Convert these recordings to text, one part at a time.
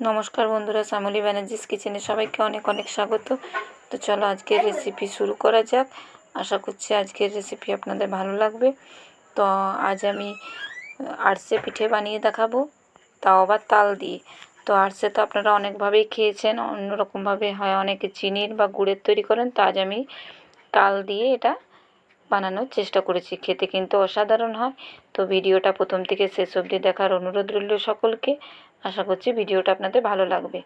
নমস্কার বন্ধুরা, শ্যামলী ব্যানার্জিস কিচেনে সবাইকে অনেক অনেক স্বাগত। তো চলো আজকের রেসিপি শুরু করা যাক। আশা করছি আজকের রেসিপি আপনাদের ভালো লাগবে। তো আজ আমি আরসে পিঠে বানিয়ে দেখাবো, তাও আবার তাল দিয়ে। তো আরসে তো আপনারা অনেকভাবেই খেয়েছেন, অন্যরকমভাবে হয়, অনেকে চিনির বা গুড়ের তৈরি করেন, তো আজ আমি তাল দিয়ে এটা বানানোর চেষ্টা করেছি। খেতে কিন্তু অসাধারণ হয়। তো ভিডিওটা প্রথম থেকে শেষ অবধি দেখার অনুরোধ রইল সকলকে। আশা করছি ভিডিওটা আপনাদের ভালো লাগবে।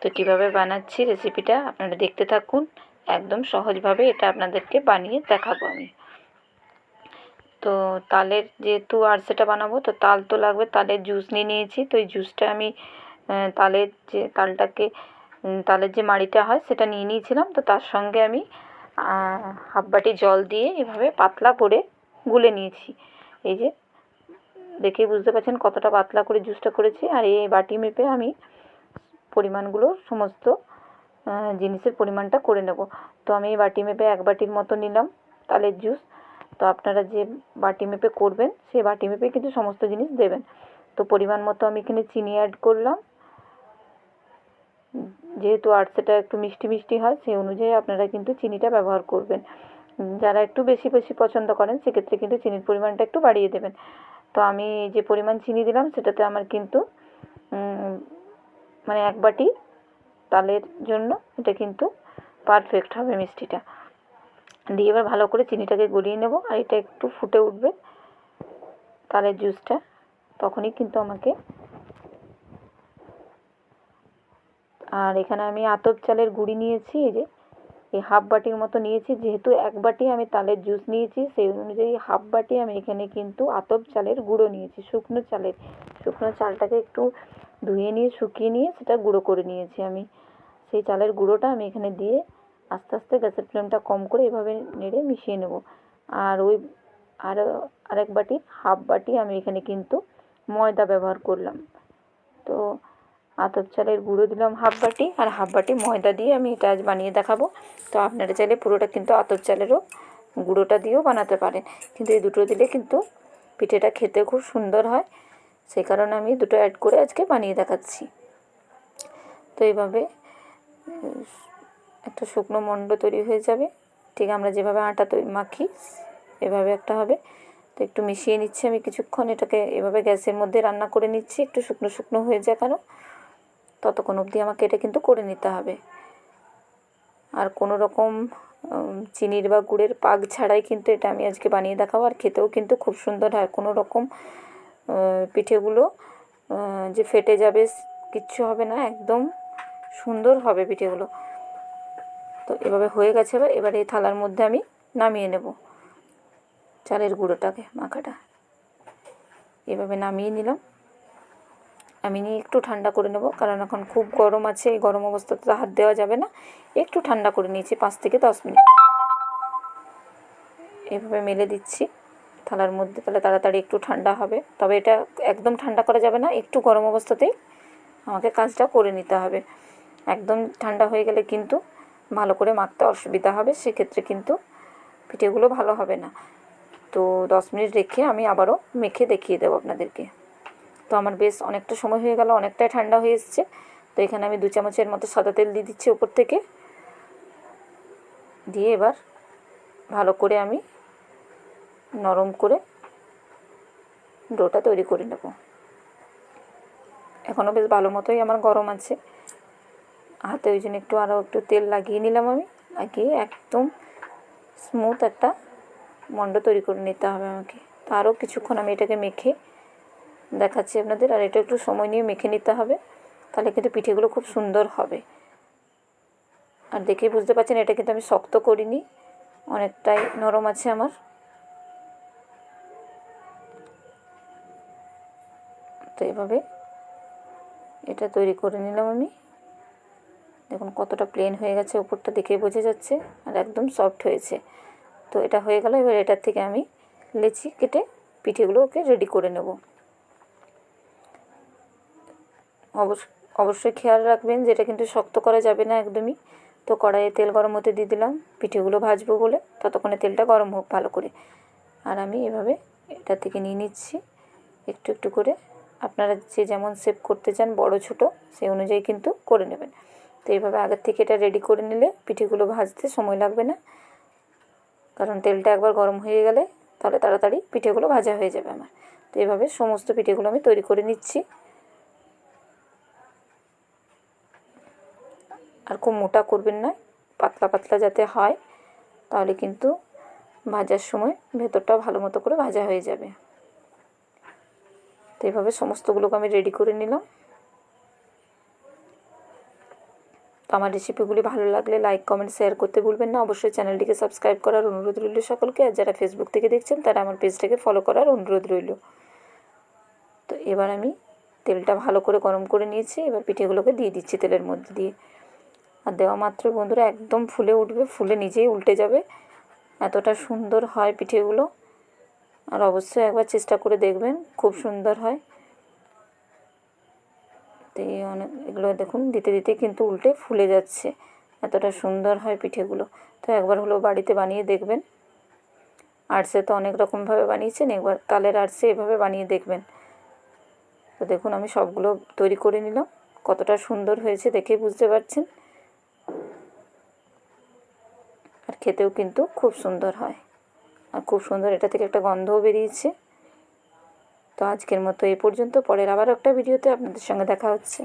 তো কীভাবে বানাচ্ছি রেসিপিটা আপনারা দেখতে থাকুন। একদম সহজভাবে এটা আপনাদেরকে বানিয়ে দেখাবো আমি। তো তালের যেহেতু আর সেটা বানাবো, তো তাল তো লাগবে, তালের জুস নিয়ে নিয়েছি। তো এই জুসটা আমি তালের যে তালটাকে তালের যে মাড়িটা হয় সেটা নিয়ে নিয়েছিলাম। তো তার সঙ্গে আমি হাফ বাটি জল দিয়ে এভাবে পাতলা করে গুলে নিয়েছি। এই যে দেখেই বুঝতে পারছেন কতটা পাতলা করে জুসটা করেছি। আর এই বাটি মেপে আমি পরিমাণগুলো সমস্ত জিনিসের পরিমাণটা করে নেব। তো আমি এই বাটি মেপে এক বাটির মতো নিলাম তালের জুস তো আপনারা যে বাটি মেপে করবেন, সেই বাটি মেপে কিন্তু সমস্ত জিনিস দেবেন। তো পরিমাণ মতো আমি এখানে চিনি অ্যাড করলাম। যেহেতু আটসেটা একটু মিষ্টি মিষ্টি হয়, সেই অনুযায়ী আপনারা কিন্তু চিনিটা ব্যবহার করবেন। যারা একটু বেশি বেশি পছন্দ করেন, সেক্ষেত্রে কিন্তু চিনির পরিমাণটা একটু বাড়িয়ে দেবেন। তো আমি যে পরিমাণ চিনি দিলাম, সেটাতে আমার কিন্তু মানে এক বাটি তালের জন্য এটা কিন্তু পারফেক্ট হবে মিষ্টিটা। দিয়ে এবার ভালো করে চিনিটাকে গলিয়ে নেব, আর এটা একটু ফুটে উঠবে তালের জুসটা তখনই কিন্তু আমাকে আর এখানে আমি আতপ চালের গুঁড়ি নিয়েছি, এই যে এই হাফ বাটির মতো নিয়েছি, যেহেতু এক বাটি আমি তালের জুস নিয়েছি, সেই অনুযায়ী হাফ বাটি আমি এখানে কিন্তু আতপ চালের গুঁড়ো নিয়েছি, শুকনো চালের। শুকনো চালটাকে একটু ধুয়ে নিয়ে, শুকিয়ে নিয়ে সেটা গুঁড়ো করে নিয়েছি আমি। সেই চালের গুঁড়োটা আমি এখানে দিয়ে আস্তে আস্তে গ্যাসের ফ্লেমটা কম করে এভাবে নেড়ে মিশিয়ে নেব। আর ওই আর, আরেক বাটি হাফ বাটি আমি এখানে কিন্তু ময়দা ব্যবহার করলাম। তো আতপ চালের গুঁড়ো দিলাম হাফ বাটি, আর হাফ বাটি ময়দা দিয়ে আমি এটা আজ বানিয়ে দেখাবো। তো আপনারা চাইলে পুরোটা কিন্তু আতপ চালেরও গুঁড়োটা দিয়েও বানাতে পারেন। কিন্তু এই দুটো দিলে কিন্তু পিঠেটা খেতে খুব সুন্দর হয়। সেই কারণে আমি দুটো অ্যাড করে আজকে বানিয়ে দেখাচ্ছি। তো এইভাবে একটা শুকনো মণ্ড তৈরি হয়ে যাবে। ঠিক আমরা যেভাবে আটা তৈরি মাখি, এভাবে একটা হবে। তো একটু মিশিয়ে নিচ্ছি আমি কিছুক্ষণ। এটাকে এভাবে গ্যাসের মধ্যে রান্না করে নিচ্ছি। একটু শুকনো শুকনো হয়ে যায় কেন ততক্ষণ অবধি আমাকে এটা কিন্তু করে নিতে হবে। আর কোনো রকম চিনির বা গুড়ের পাক ছাড়াই কিন্তু এটা আমি আজকে বানিয়ে দেখাবো। আর খেতেও কিন্তু খুব সুন্দর হয়। কোনো রকম পিঠেগুলো যে ফেটে যাবে, কিচ্ছু হবে না, একদম সুন্দর হবে পিঠেগুলো। তো এভাবে হয়ে গেছে এবার। এবার এই থালার মধ্যে আমি নামিয়ে নেব চালের গুঁড়োটাকে, মাখাটা। এভাবে নামিয়ে নিলাম। আমি নিয়ে একটু ঠান্ডা করে নেব, কারণ এখন খুব গরম আছে, এই গরম অবস্থাতে তো হাত দেওয়া যাবে না। একটু ঠান্ডা করে নিয়েছি, পাঁচ থেকে দশ মিনিট। এভাবে মেলে দিচ্ছি, থালার মধ্যে তাহলে তাড়াতাড়ি একটু ঠান্ডা হবে। তবে এটা একদম ঠান্ডা করা যাবে না, একটু গরম অবস্থাতেই আমাকে কাজটা করে নিতে হবে। একদম ঠান্ডা হয়ে গেলে কিন্তু ভালো করে মাখতে অসুবিধা হবে, সেক্ষেত্রে কিন্তু পিঠেগুলো ভালো হবে না। তো দশ মিনিট রেখে আমি আবারও মেখে দেখিয়ে দেবো আপনাদেরকে। তো আমার বেশ অনেকটা সময় হয়ে গেল, অনেকটাই ঠান্ডা হয়ে এসছে। তো এখানে আমি দু চামচের মতো সাদা তেল দিয়ে দিচ্ছি ওপর থেকে। দিয়ে এবার ভালো করে আমি নরম করে ডোটা তৈরি করে নেব। এখনও বেশ ভালো মতোই আমার গরম আছে। হাতে ওই জন্য একটু আরও একটু তেল লাগিয়ে নিলাম আমি। লাগিয়ে একদম স্মুথ একটা মণ্ড তৈরি করে নিতে হবে আমাকে। তো আরও কিছুক্ষণ আমি এটাকে মেখে দেখাচ্ছি আপনাদের, আর এটা একটু সময় নিয়ে মেখে নিতে হবে, তাহলে কিন্তু পিঠেগুলো খুব সুন্দর হবে। আর দেখেই বুঝতে পারছেন, এটা কিন্তু আমি শক্ত করিনি, অনেকটাই নরম আছে আমার। তো এভাবে এটা তৈরি করে নিলাম আমি। দেখুন কতটা প্লেন হয়ে গেছে ওপরটা দেখে বোঝা যাচ্ছে, আর একদম সফট হয়েছে। তো এটা হয়ে গেল, এবার এটার থেকে আমি লেচি কেটে পিঠেগুলো ওকে রেডি করে নেব। অবশ্যই খেয়াল রাখবেন, যেটা কিন্তু শক্ত করা যাবে না একদমই। তো কড়াইয়ে তেল গরম হতে দিয়ে দিলাম, পিঠেগুলো ভাজবো বলে ততক্ষণে তেলটা গরম হোক ভালো করে। আর আমি এভাবে এটা থেকে নিয়ে নিচ্ছি, একটু একটু করে। আপনারা যে যেমন সেভ করতে চান, বড় ছোট সেই অনুযায়ী কিন্তু করে নেবেন। তো এইভাবে আগের থেকে এটা রেডি করে নিলে পিঠেগুলো ভাজতে সময় লাগবে না। কারণ তেলটা একবার গরম হয়ে গেলে তাহলে তাড়াতাড়ি পিঠেগুলো ভাজা হয়ে যাবে আমার। তো এইভাবে সমস্ত পিঠেগুলো আমি তৈরি করে নিচ্ছি। আর খুব মোটা করবেন না, পাতলা পাতলা যাতে হয়, তাহলে কিন্তু ভাজার সময় ভেতরটা ভালো মতো করে ভাজা হয়ে যাবে। তো এইভাবে সমস্তগুলোকে আমি রেডি করে নিলাম। তো আমার রেসিপিগুলি ভালো লাগলে লাইক কমেন্ট শেয়ার করতে ভুলবেন না। অবশ্যই চ্যানেলটিকে সাবস্ক্রাইব করার অনুরোধ রইল সকলকে। আর যারা ফেসবুক থেকে দেখছেন, তারা আমার পেজটাকে ফলো করার অনুরোধ রইল। তো এবার আমি তেলটা ভালো করে গরম করে নিয়েছি। এবার পিঠেগুলোকে দিয়ে দিচ্ছি তেলের মধ্যে দিয়ে। আর দেওয়া মাত্র বন্ধুরা একদম ফুলে উঠবে, ফুলে নিজেই উল্টে যাবে। এতটা সুন্দর হয় পিঠেগুলো। আর অবশ্যই একবার চেষ্টা করে দেখবেন, খুব সুন্দর হয়। তো এই অনেক, এগুলো দেখুন, দিতে দিতে কিন্তু উল্টে ফুলে যাচ্ছে। এতটা সুন্দর হয় পিঠেগুলো। তো একবার হলো বাড়িতে বানিয়ে দেখবেন। আর্টসে তো অনেক রকমভাবে বানিয়েছেন, একবার তালের আর্টসে এভাবে বানিয়ে দেখবেন। তো দেখুন, আমি সবগুলো তৈরি করে নিলাম। কতটা সুন্দর হয়েছে দেখেই বুঝতে পারছেন আর খেতেও কিন্তু খুব সুন্দর হয়। আর খুব সুন্দর এটা থেকে একটা গন্ধও বেরিয়েছে। তো আজকের মতো এ পর্যন্ত। পরের আবার একটা ভিডিওতে আপনাদের সঙ্গে দেখা হচ্ছে।